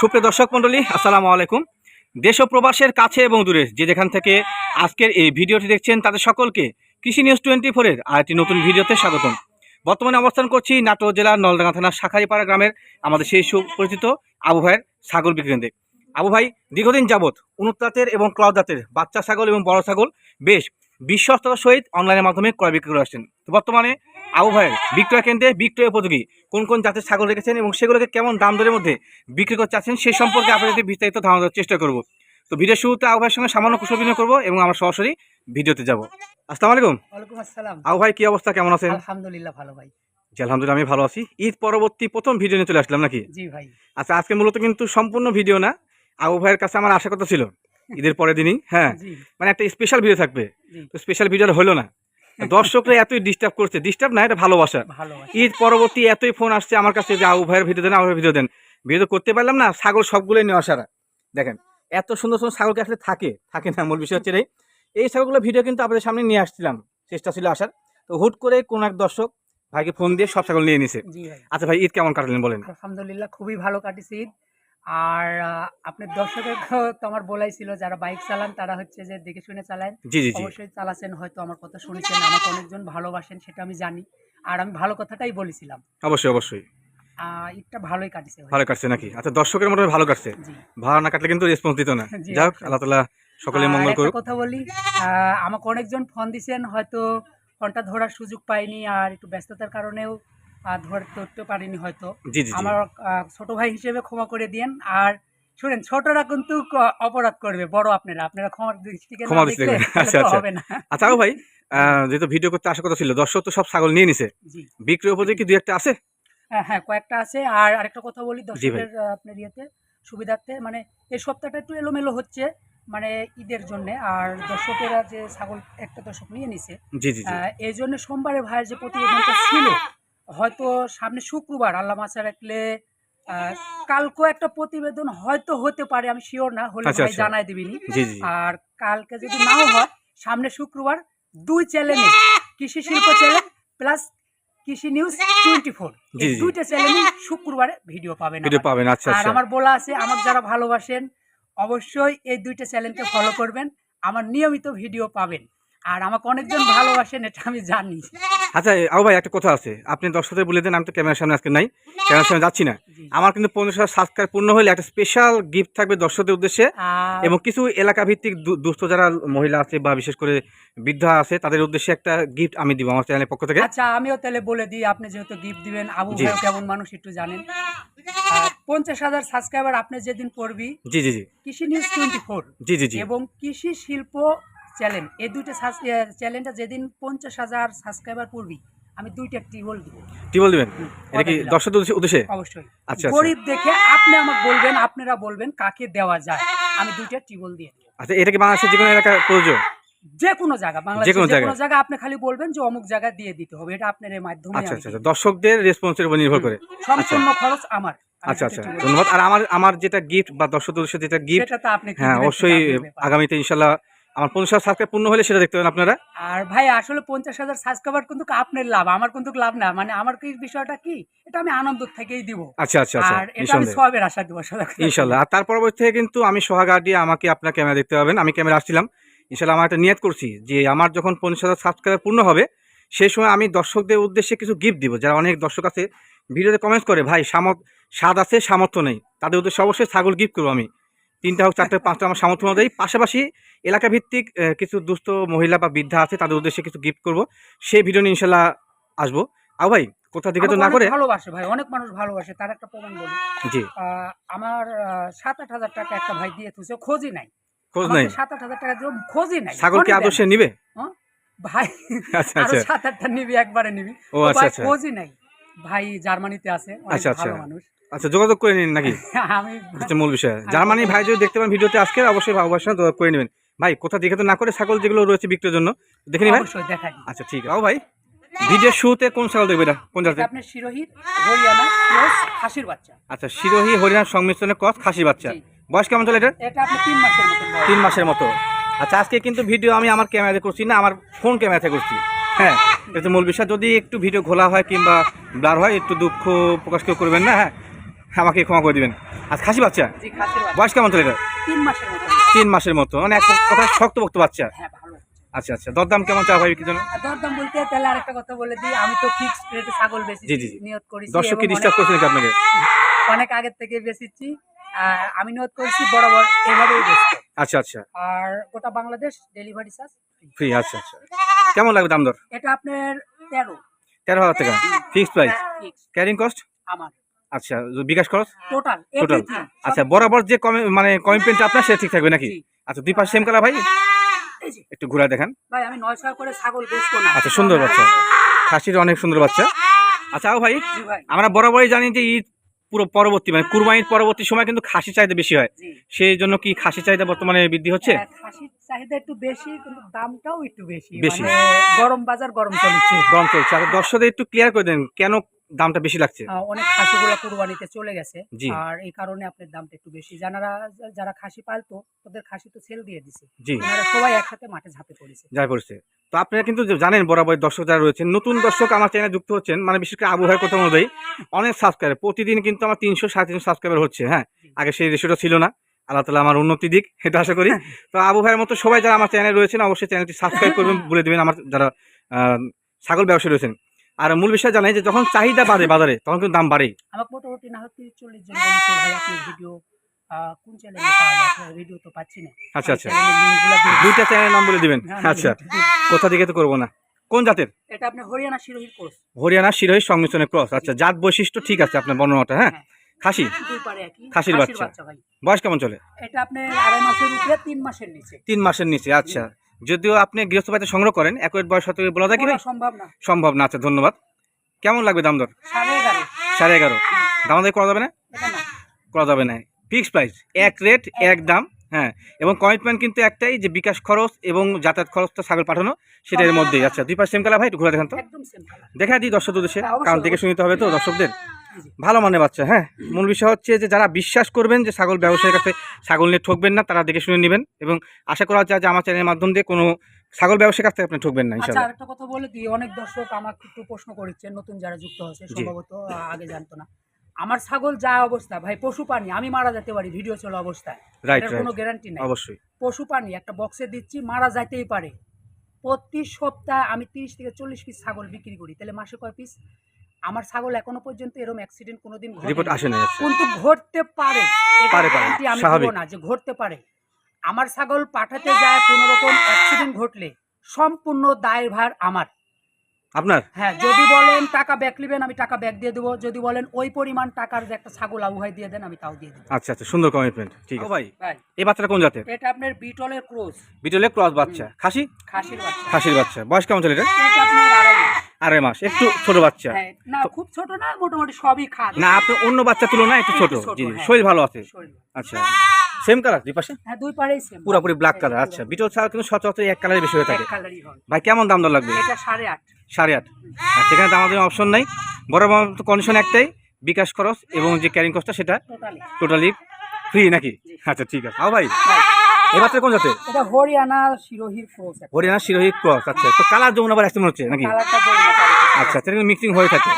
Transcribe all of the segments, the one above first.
সুপ্রিয় দর্শক মণ্ডলী, আসসালামু আলাইকুম। দেশ ও প্রবাসের কাছে এবং দূরে যে যেখান থেকে আজকের এই ভিডিওটি দেখছেন, তাদের সকলকে কৃষি নিউজ টোয়েন্টি ফোরের আরেকটি নতুন ভিডিওতে স্বাগতম। বর্তমানে অবস্থান করছি নাটোর জেলার নলডাঙ্গা থানার শাখারিপাড়া গ্রামের আমাদের সেই সুপরিচিত আবু ভাইয়ের ছাগল বিক্রি কেন্দ্রে। আবু ভাই, দীর্ঘদিন যাবৎ উন্নতাতের এবং ক্লাব জাতের বাচ্চা ছাগল এবং বড় ছাগল বেশ বিশ্বস্ততার সহিত অনলাইনের মাধ্যমে ক্রয় বিক্রি করে আসছেন। তো বর্তমানে আবু ভাইয়ের বিক্রয় কেন্দ্রে বিক্রয় উপযোগী। কোন কোন জাতের ছাগল রেখেছেন এবং সেগুলোকে কেমন দাম দরের মধ্যে বিক্রি করতে চাচ্ছেন সে সম্পর্কে আপনাদের বিস্তারিত ধারণা দেওয়ার চেষ্টা করব। তো ভিডিও শুরুতে আবু ভাইয়ের সঙ্গে সামান্য কুশল বিনিময় করব এবং আমরা সরাসরি ভিডিওতে যাব। আসসালামু আলাইকুম। ওয়ালাইকুম আসসালাম। আবু ভাই কি অবস্থা? কেমন আছেন? আলহামদুলিল্লাহ ভালো ভাই। জি আলহামদুলিল্লাহ আমি ভালো আছি। ঈদ পরবর্তী প্রথম ভিডিও নিয়ে চলে আসলাম নাকি? জি ভাই। আচ্ছা আজকে মূলত কিন্তু সম্পূর্ণ ভিডিও না। আবু ভাইয়ের কাছে আমার আশা কথা ছিল। ঈদের পরের দিনই হ্যাঁ। মানে একটা স্পেশাল ভিডিও থাকবে। তো স্পেশাল ভিডিও হলো না। দর্শকরা এতই ডিস্টার্ব করছে। ডিস্টার্ব না এটা ভালোবাসা। ঈদ পরবর্তী এতই ফোন আসছে আমার কাছে যে আবু ভাইয়ের ভিডিও দেন ভাইয়ের ভিডিও দেন। ভিডিও করতে পারলাম না ছাগল সবগুলোই নিয়ে সারা। দেখেন এত সুন্দর সুন্দর ছাগলকে আসলে থাকে থাকে না মূল বিষয় হচ্ছে এই এই ছাগলগুলো ভিডিও কিন্তু আপনাদের সামনে নিয়ে আসছিলাম চেষ্টা ছিল আসার। তো হুট করে কোন এক দর্শক ভাইকে ফোন দিয়ে সব ছাগল নিয়ে নিছে। আচ্ছা ভাই ঈদ কেমন কাটলেন বলেন? আলহামদুলিল্লাহ খুবই ভালো কাটিছে ঈদ। আর আপনার দর্শকের তো আমার বলাই ছিল যারা বাইক চালান তারা হচ্ছে যে দেখে শুনে চালান। অবশ্যই চালাচ্ছেন হয়তো আমার কথা শুনেছেন আমাকে অনেকজন ভালোবাসেন সেটা আমি জানি। আর আমি ভালো কথাটাই বলেছিলাম। অবশ্যই অবশ্যই। ঈদটা ভালোই কাটিছে ভালো কাটছে নাকি? আচ্ছা দর্শকের ভালো কাটছে। ভালো না কাটলে কিন্তু রেসপন্স দিত না। যাই হোক। আল্লাহ তালা সকলে আর মঙ্গল করুক। কথা বলি আহ, আমাকে অনেকজন ফোন দিছেন হয়তো ফোনটা ধরার সুযোগ পাইনি আর একটু ব্যস্ততার কারণেও। ধরতে পারিনি হয়তো। আমার ছোট ভাই হিসেবে ক্ষমা করে দিয়েন। আর শুনেন ছোটরা কিন্তু অপরাধ করবে বড় আপনারা। আপনারা ক্ষমার দৃষ্টিকে ক্ষমা দৃষ্টি দেখলে দেখবেন। তাহলে আচ্ছা, আচ্ছা। হবে না। আচ্ছা ভাই যেহেতু ভিডিও করতে আসার কথা ছিল দর্শক তো সব ছাগল নিয়ে নিছে। জি। বিক্রি উপযোগী দুই একটা আছে? হ্যাঁ হ্যাঁ কয়েকটা আছে। আর আরেকটা কথা বলি। দর্শকের আপনার ইয়েতে সুবিধার্থে মানে এই সপ্তাহটা একটু এলোমেলো হচ্ছে মানে ঈদের জন্য। আর দর্শকেরা যে ছাগল একটা দর্শক নিয়ে নিছে জি জি জি। এই জন্য সোমবারে ভাইয়ের যে প্রতিবেদনটা ছিল হয়তো সামনে শুক্রবার আল্লাহ মাসা রাখলে আহ, কালকেও একটা প্রতিবেদন হয়তো হতে পারে আমি শিওর না হলে আচ্ছা, ভাই আচ্ছা। জানাই দিবিনি। আর কালকে যদি নাও হয় সামনে শুক্রবার দুই চ্যানেলে Krishi Shilpa channel plus Krishi news twenty four. দুইটা চ্যানেলে শুক্রবারে ভিডিও পাবেন ভিডিও আমার। পাবেন আচ্ছা আর আচ্ছা। আমার বলা আছে আমার যারা ভালোবাসেন অবশ্যই এই দুইটা চ্যানেলকে ফলো করবেন আমার নিয়মিত ভিডিও পাবেন। আর আমাকে অনেকজন ভালোবাসেন এটা আমি জানি। আচ্ছা আবু ভাই একটা কথা আছে। আপনি দর্শকদের বলে দেন আমি তো ক্যামেরার সামনে আজকে নাই। ক্যামেরার সামনে যাচ্ছি না। আমার কিন্তু পনেরোশো সাবস্ক্রাইব পূর্ণ হলে একটা স্পেশাল গিফট থাকবে দর্শকদের উদ্দেশ্যে। এবং কিছু এলাকা ভিত্তিক দুস্থ যারা মহিলা আছে বা বিশেষ করে বৃদ্ধা আছে তাদের উদ্দেশ্যে একটা গিফট আমি দিব আমার চ্যানেলের পক্ষ থেকে। আচ্ছা আমিও তাহলে বলে দিই আপনি যেহেতু গিফট দিবেন আবু জি। ভাইও কেমন মানুষ একটু জানেন। পঞ্চাশ হাজার সাবস্ক্রাইবার আপনি যেদিন পড়বি জি জি জি। কৃষি নিউজ টোয়েন্টি ফোর জি জি জি। এবং কৃষি শিল্প চ্যানেল এই দুইটা চ্যানেলটা যেদিন পঞ্চাশ হাজার সাবস্ক্রাইবার পড়বি আমি দুইটা টিবল দিব। বল দিবেন? এটা কি। দর্শকদের উদ্দেশ্যে- অবশ্যই। আচ্ছা আচ্ছা। গরিব দেখে আপনি আমাকে বলবেন আপনারা বলবেন কাকে দেওয়া যায়। আমি দুইটা টিবল দিয়ে দেবো। আচ্ছা এটা কি বাংলাদেশের যে কোনো এলাকায় প্রয়োজন? যে কোনো জায়গা বাংলাদেশের যেকোনো যে কোনো জায়গা আপনি খালি বলবেন যে অমুক জায়গায় দিয়ে দিতে হবে এটা আপনার মাধ্যমে আচ্ছা আচ্ছা আচ্ছা। দর্শকদের রেসপন্সের উপর নির্ভর করে। সম্পূর্ণ খরচ আমার। আচ্ছা আচ্ছা। ধন্যবাদ। আর আমার আমার যেটা গিফট বা দর্শকদের যেটা গিফট সেটা তো আপনি হ্যাঁ অবশ্যই। আগামীতে ইনশাল্লাহ আমার পঞ্চাশ হাজার সাবস্ক্রাইব পূর্ণ হলে সেটা দেখতে পাবেন আপনারা। আর ভাই আসলে পঞ্চাশ হাজার সাবস্ক্রাইবার কিন্তু আপনার লাভ আমার কিন্তু লাভ না। মানে আমার কি বিষয়টা কি? এটা আমি আনন্দ থেকেই দিব। আচ্ছা আচ্ছা আচ্ছা আর এটা আমি সবের আশা দিব আসলে ইনশাল্লাহ। আর তার পরবর্তী থেকে কিন্তু আমি সোহাগ দিয়ে আমাকে আপনার ক্যামেরা দেখতে পাবেন। আমি ক্যামেরা আসছিলাম। ইনশাল্লাহ আমার একটা নিয়ত করছি যে আমার যখন পঞ্চাশ হাজার সাবস্ক্রাইবার পূর্ণ হবে সেই সময় আমি দর্শকদের উদ্দেশ্যে কিছু গিফট দিব। যারা অনেক দর্শক আছে ভিডিওতে কমেন্টস করে ভাই সামর্থ স্বাদ আছে সামর্থ্য নেই। তাদের উদ্দেশ্যে অবশ্যই ছাগল গিফট করব আমি। তিনটা হোক চারটে পাঁচটা আমার সামর্থ্য অনুযায়ী পাশাপাশি এলাকা ভিত্তিক কিছু দুস্থ মহিলা বা বৃদ্ধা আছে তাদের উদ্দেশ্যে কিছু গিফট করব। সেই ভিডিও নিয়ে ইনশাল্লাহ আসব। আও ভাই কোথা থেকে তো না করে? ভালোবাসে ভাই অনেক মানুষ ভালোবাসে তার একটা প্রমাণ বলি। জি। আমার সাত আট হাজার টাকা একটা ভাই দিয়ে তুলছে খোঁজই নাই। খোঁজ নাই? সাত আট হাজার টাকা দিয়েও খোঁজই নাই। ছাগল কি আদর্শে। নিবে? ভাই আচ্ছা আচ্ছা। সাত আটটা নিবি একবারে নিবি। ও ও আচ্ছা আচ্ছা। খোঁজই নাই। ভাই জার্মানিতে আছে আচ্ছা, আচ্ছা। মানুষ। আচ্ছা যোগাযোগ করে নিন নাকি? আমি মূল বিষয়। জার্মানি ভাই যদি দেখতে পান ভিডিওতে আজকে অবশ্যই অবশ্যই যোগাযোগ করে নেবেন। ভাই কোথা দেখে তো না করে ছাগল যেগুলো রয়েছে বিক্রির জন্য দেখে নি ভাই আচ্ছা ঠিক আছে। ভাই ভিডিও শুরুতে কোন ছাগল দেখবে এটা? কোন জাতের? আপনার শিরোহিত হরিয়ানা প্লাস খাসির বাচ্চা। আচ্ছা শিরোহী হরিয়ানার সংমিশ্রণে কস খাসি বাচ্চা? বয়স কেমন চলে এটা? এটা আপনি তিন মাসের মতো বয়স। তিন মাসের মতো। আচ্ছা আজকে কিন্তু ভিডিও আমি আমার ক্যামেরাতে করছি না আমার ফোন ক্যামেরাতে করছি। হ্যাঁ এটা মূল বিষয় যদি একটু ভিডিও ঘোলা হয় কিংবা ব্লার হয় একটু দুঃখ প্রকাশ কেউ করবেন না হ্যাঁ আমাকে ক্ষমা করে দিবেন। আচ্ছা খাসি বাচ্চা? বাচ্চা। বয়স কেমন চলে এটা তিন মাসের মতো। তিন মাসের মতো মানে এক কথা শক্ত বক্ত বাচ্চা। হ্যাঁ আচ্ছা আচ্ছা দরদাম কেমন চাওয়া হয় বিক্রির জন্য? দরদাম বলতে তাহলে আরেকটা কথা বলে দিই আমি তো ফিক্স রেটে ছাগল বেশি জি, জি, জি। নিয়ত করেছি দর্শক কি ডিস্টার্ব করছে আপনাকে? অনেক- আগের থেকে আর আমি নিয়ত করেছি বরাবর এভাবেই বেচতে আচ্ছা আচ্ছা। আর গোটা বাংলাদেশ ডেলিভারি চার্জ ফ্রি আচ্ছা আচ্ছা। কেমন লাগবে দাম দর? এটা আপনার তেরো। তেরো হাজার টাকা। ফিক্সড প্রাইস ক্যারিং কস্ট আমার। আচ্ছা বিকাশ খরচ? টোটাল টোটাল আচ্ছা বরাবর যে কমে মানে কমিটমেন্ট আপনার সেটা ঠিক থাকবে নাকি? আচ্ছা দুই পাশে সেম কালার ভাই? একটু ঘুরে দেখান। ভাই আমি নয়শো করে ছাগল বেচবো না। আচ্ছা সুন্দর বাচ্চা। খাসির অনেক সুন্দর বাচ্চা। আচ্ছা আও ভাই। আমরা বরাবরই জানি যে ঈদ পুরো পরবর্তী মানে কুরবানির পরবর্তী সময় কিন্তু খাসি চাহিদা বেশি হয়। সেই জন্য কি খাসি চাহিদা বর্তমানে বৃদ্ধি হচ্ছে? হ্যাঁ, খাসির চাহিদা একটু বেশি কিন্তু দামটাও একটু বেশি। বেশি। মানে গরম বাজার গরম চলছে। গরম চলছে। আর দর্শকদের একটু ক্লিয়ার করে দেন কেন দামটা বেশি লাগছে। অনেক খাসিগুলো কুরবানিতে চলে গেছে। আর এই কারণে আপনার দামটা একটু বেশি। যারা যারা খাসি পালতো ওদের খাসি তো সেল দিয়ে দিছে। ওনারা সবাই একসাথে মাঠে ঝাঁপে পড়েছে। যাই পড়ছে। তো আপনারা কিন্তু জানেন বরাবর দর্শক যারা রয়েছেন নতুন দর্শক আমার চ্যানেলে যুক্ত হচ্ছেন মানে বিশেষ করে আবহাওয়ার কথা অনুযায়ী অনেক সাবস্ক্রাইবার প্রতিদিন কিন্তু আমার তিনশো সাড়ে তিনশো সাবস্ক্রাইবার হচ্ছে হ্যাঁ? আগে সেই রেশিওটা ছিল না। আল্লাহ তালা আমার উন্নতি দিক এটা আশা করি। তো আবু ভাইয়ের মতো সবাই যারা আমার চ্যানেলে রয়েছেন অবশ্যই চ্যানেলটি সাবস্ক্রাইব করবেন বলে দেবেন আমার যারা ছাগল ব্যবসায়ী রয়েছেন। আর মূল বিষয় জানাই যে যখন চাহিদা বাড়ে বাজারে তখন কিন্তু দাম বাড়ে আমার মোটামুটি না হতে চল্লিশ জন ভিডিও কোন চ্যানেলে ভিডিও তো পাচ্ছি না। আচ্ছা আচ্ছা। দুইটা চ্যানেলের নাম বলে দিবেন? হ্যাঁ, আচ্ছা। কোথা থেকে তো করব না? কোন জাতের? এটা আপনি হরিয়ানা শিরোহীর ক্রস হরিয়ানা সংমিশ্রণের ক্রস আচ্ছা জাত বৈশিষ্ট্য ঠিক আছে আপনার বর্ণনাটা হ্যাঁ? হ্যাঁ। খাসি? পারে একই। খাসির বাচ্চা। বয়স কেমন চলে? এটা আপনার আড়াই মাসের উপরে তিন মাসের নিচে। তিন মাসের নিচে আচ্ছা। যদিও আপনি গৃহস্থ বাড়িতে সংগ্রহ করেন এক বয়স হতে বলা যায় কি ভাই? বলা সম্ভব না। সম্ভব না আচ্ছা ধন্যবাদ। কেমন লাগবে দাম দর? সাড়ে এগারো। দাম দর করা যাবে না? করা যাবে না। ফিক্সড প্রাইস এক রেট এক দাম হ্যাঁ। এবং কমিটমেন্ট কিন্তু একটাই যে বিকাশ খরচ এবং যাতায়াত খরচটা ছাগল পাঠানো সেটা এর মধ্যেই। আচ্ছা দুই পাশ সেম কালার ভাই একটু ঘুরে দেখান তো। দেখা দিই দর্শক উদ্দেশ্যে। হ্যাঁ, কারণ দেখে শুনতে হবে তো দর্শকদের। ভালো মানে বাচ্চা হ্যাঁ? মূল বিষয় হচ্ছে যে যারা বিশ্বাস করবেন যে ছাগল ব্যবসায়ীর কাছে ছাগল নিয়ে ঠকবেন না তারা দেখে শুনে নেবেন এবং আশা করা যায় যে আমার চ্যানেলের মাধ্যম দিয়ে কোনো ছাগল ব্যবসায়ীর কাছ থেকে আপনি ঠকবেন না আচ্ছা আরেকটা কথা বলে দিই অনেক দর্শক আমাকে একটু প্রশ্ন করেছে নতুন যারা যুক্ত হচ্ছে জি। সম্ভবত আগে জানতো না। আমার ছাগল যা অবস্থা ভাই পশু প্রাণী আমি মারা যেতে পারি ভিডিও চলা অবস্থায়। কোনো গ্যারান্টি নাই। অবশ্যই। পশু প্রাণী একটা বক্সে দিচ্ছি মারা যাইতেই পারে। প্রতি সপ্তাহে আমি তিরিশ থেকে চল্লিশ পিস ছাগল বিক্রি করি তাহলে মাসে কয় পিস আমার ছাগল এখনও পর্যন্ত এরকম অ্যাক্সিডেন্ট কোনোদিন। রিপোর্ট আসে না আচ্ছা। কিন্তু ঘটতে পারে। পারে, পারে, আমি। দেবো না যে ঘটতে পারে। আমার ছাগল পাঠাতে যায় কোনো রকম অ্যাক্সিডেন্ট ঘটলে সম্পূর্ণ দায়ভার আমার। আপনার? হ্যাঁ যদি বলেন টাকা ব্যাক নেবেন আমি টাকা ব্যাক দিয়ে দেবো। যদি বলেন ওই পরিমাণ টাকার যে একটা ছাগল আবহাওয়ায় দিয়ে দেন আমি তাও দিয়ে দেবো। আচ্ছা আচ্ছা সুন্দর কমিটমেন্ট ঠিক আছে। ভাই। ভাই। এই বাচ্চাটা কোন জাতের? এটা আপনার বিটলের ক্রোজ বিটলের ক্রস বাচ্চা। খাসি? খাসির বাচ্চা। খাসির বাচ্চা। বয়স কেমন চলে এটা? এটা আপনার আড়াই মাস। মাস একটু ছোট বাচ্চা। হ্যাঁ। না খুব ছোট না মোটামুটি সবই খাদ না আপনি অন্য বাচ্চা তুলনায় একটু ছোট জি হ্যাঁ। শরীর ভালো আছে? আচ্ছা সেম কালার দুই পাশে? হ্যাঁ দুই পারেই সেম পুরোপুরি ব্ল্যাক কালার আচ্ছা। বিটল ছাড়া কিন্তু সচরাচর এক কালারে বেশি হয়ে থাকে। কালারই হয়। ভাই কেমন দাম দর লাগবে? এটা সাড়ে আট। সাড়ে আট। সেখানে দাম আমাদের অপশন নাই। বড় তো কন্ডিশন একটাই বিকাশ খরচ এবং যে ক্যারিং কস্টটা সেটা টোটালি টোটালি ফ্রি নাকি? আচ্ছা ঠিক আছে। আও ভাই। এই বাচ্চা কোন জাতে এটা হরিয়ানা শিরোহির ক্রোজ হরিয়ানা শিরোহী ক্রস আচ্ছা। তো কালার যেমন আবার আসতে মনে হচ্ছে নাকি? আচ্ছা মিক্সিং হয়ে থাকে।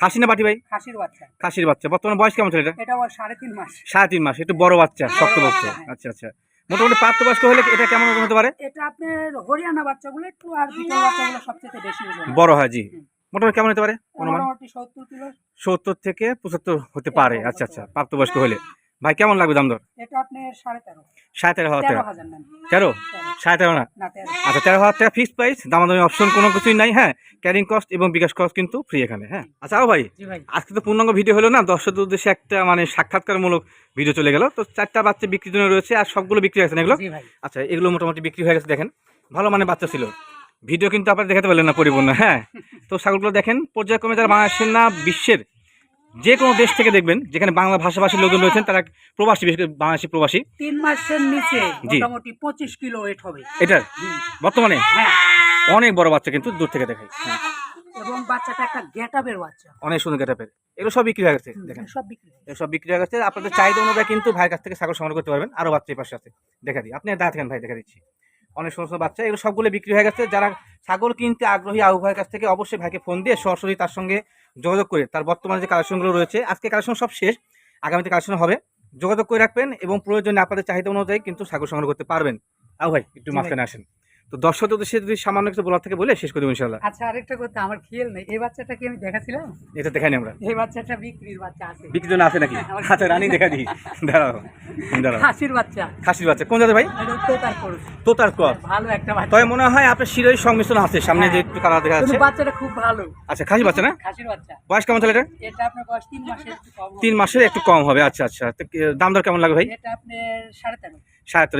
খাসি না বাটি ভাই? খাসির বাচ্চা। খাসির বাচ্চা। বর্তমানে বয়স কেমন চলে এটা এটা সাড়ে তিন মাস। সাড়ে তিন মাস একটু বড় বাচ্চা শক্ত বাচ্চা হ্যাঁ। আচ্ছা আচ্ছা। মোটামুটি প্রাপ্তবয়স্ক হলে এটা কেমন ওজন হতে পারে? এটা আপনার হরিয়ানা বাচ্চাগুলো একটু আর বিটল বাচ্চাগুলো সবচেয়ে বেশি ওজন বড় হয় জি। মোটামুটি কেমন হতে পারে? অনুমান? সত্তর থেকে পঁচাত্তর হতে পারে। আচ্ছা আচ্ছা। প্রাপ্তবয়স্ক হলে। ভাই কেমন লাগবে দাম দর? এটা আপনার সাড়ে তেরো। সাড়ে তেরো হাজার তেরো। সাড়ে তেরো না? আচ্ছা তেরো হাজার টাকা ফিক্সড প্রাইস দামাদামি অপশন কোনো কিছুই নাই হ্যাঁ? ক্যারিং কস্ট এবং বিকাশ কস্ট কিন্তু ফ্রি এখানে হ্যাঁ? আচ্ছা ভাই আজকে তো পূর্ণাঙ্গ ভিডিও হলো না দর্শকদের উদ্দেশ্যে একটা মানে সাক্ষাৎকারমূলক ভিডিও চলে গেল। তো চারটা বাচ্চা বিক্রির জন্য রয়েছে আর সবগুলো বিক্রি হয়েছে না এগুলো? আচ্ছা এগুলো মোটামুটি বিক্রি হয়ে গেছে দেখেন। ভালো মানে বাচ্চা ছিল। ভিডিও কিন্তু আপনারা দেখাতে পারলেন না পরিপূর্ণ হ্যাঁ? তো ছাগলগুলো দেখেন পর্যায়ক্রমে যারা বাংলাদেশের না বিশ্বের যে কোনো দেশ থেকে দেখবেন যেখানে বাংলা ভাষাভাষীর লোকজন রয়েছেন তারা প্রবাসী বিশেষ করে বাংলাদেশি প্রবাসী। তিন মাসের নিচে জি। মোটামুটি পঁচিশ কিলো ওয়েট হবে। এটার বর্তমানে? হ্যাঁ। অনেক বড় বাচ্চা কিন্তু দূর থেকে দেখাই হ্যাঁ, এবং বাচ্চাটা একটা গেটাবের বাচ্চা। অনেক সুন্দর গেটাপের। এগুলো সব বিক্রি হয়ে গেছে হুম, দেখেন। সব বিক্রি। হয়ে এগুলো সব বিক্রি হয়ে গেছে। আপনাদের চাহিদা অনুযায়ী কিন্তু ভাইয়ের কাছ থেকে ছাগল সংগ্রহ করতে পারবেন। আরও বাচ্চা এই পাশে আছে। দেখা দিই। আপনি দেখা থাকেন ভাই? দেখা দিচ্ছি। অনেক সুন্দর বাচ্চা এগুলো সবগুলো বিক্রি হয়ে গেছে। যারা ছাগল কিনতে আগ্রহী আবু ভাইয়ের কাছ থেকে অবশ্যই ভাইকে ফোন দিয়ে সরাসরি তার সঙ্গে যোগাযোগ করে তার বর্তমানে যে কালেকশনগুলো রয়েছে। আজকে কালেকশন সব শেষ আগামীতে কালেকশন হবে। যোগাযোগ করে রাখবেন এবং প্রয়োজনে আপনাদের চাহিদা অনুযায়ী কিন্তু ছাগল সংগ্রহ করতে পারবেন। আও ভাই। একটু মাঝখানে আসেন। তো দর্শকদের উদ্দেশ্যে যদি সামান্য কিছু বলার থেকে বলে শেষ করে দেবো ইনশাল্লাহ আচ্ছা আরেকটা কথা আমার খেয়াল নেই। এই বাচ্চাটা কি আমি দেখাছিলাম? এটা দেখাই আমরা। এই বাচ্চাটা বিক্রির বাচ্চা আছে। বিক্রির জন্য আছে নাকি? আচ্ছা রানিং দেখা দিই। দাঁড়াও। খাসির বাচ্চা। খাসির বাচ্চা। কোন জাতের ভাই? তোতার তো তার ক্রস ভালো একটা বাচ্চা। তবে মনে হয় আপনার সংমিশ্রণ আছে। সামনে যে হ্যাঁ। একটু কালার দেখা যাচ্ছে। বাচ্চাটা খুব ভালো। আচ্ছা খাসি বাচ্চা না? খাসির বাচ্চা। বয়স কেমন এটা এটা আপনার বয়স তিন মাসের একটু কম হবে। তিন মাসের একটু কম হবে। আচ্ছা আচ্ছা। তো দাম দর কেমন ভাই? এটা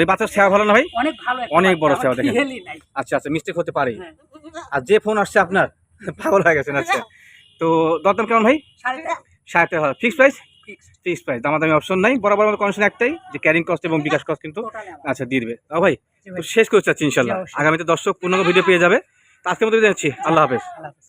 এই বাচ্চার সেবা ভালো না ভাই? অনেক ভালো একটা অনেক বড় সেবা দেখেন। আচ্ছা আচ্ছা মিস্টেক হতে পারে। হ্যাঁ। আর যে ফোন আসছে আপনার পাগল হয়ে গেছেন আচ্ছা। তো দরদাম কেমন ভাই? সাড়ে তেরো। Fix price fixed, fix price দামাদামি অপশন নাই বরাবর আমাদের কন্ডিশন একটাই যে ক্যারিং কস্ট এবং বিকাশ কস্ট কিন্তু আচ্ছা দিয়ে দেবে। ও ভাই তো শেষ করতে চাচ্ছি ইনশাল্লাহ। আগামীতে দর্শক পূর্ণাঙ্গ ভিডিও পেয়ে যাবে। তো আজকের মতো যাচ্ছি আল্লাহ হাফেজ। আল্লাহ হাফেজ।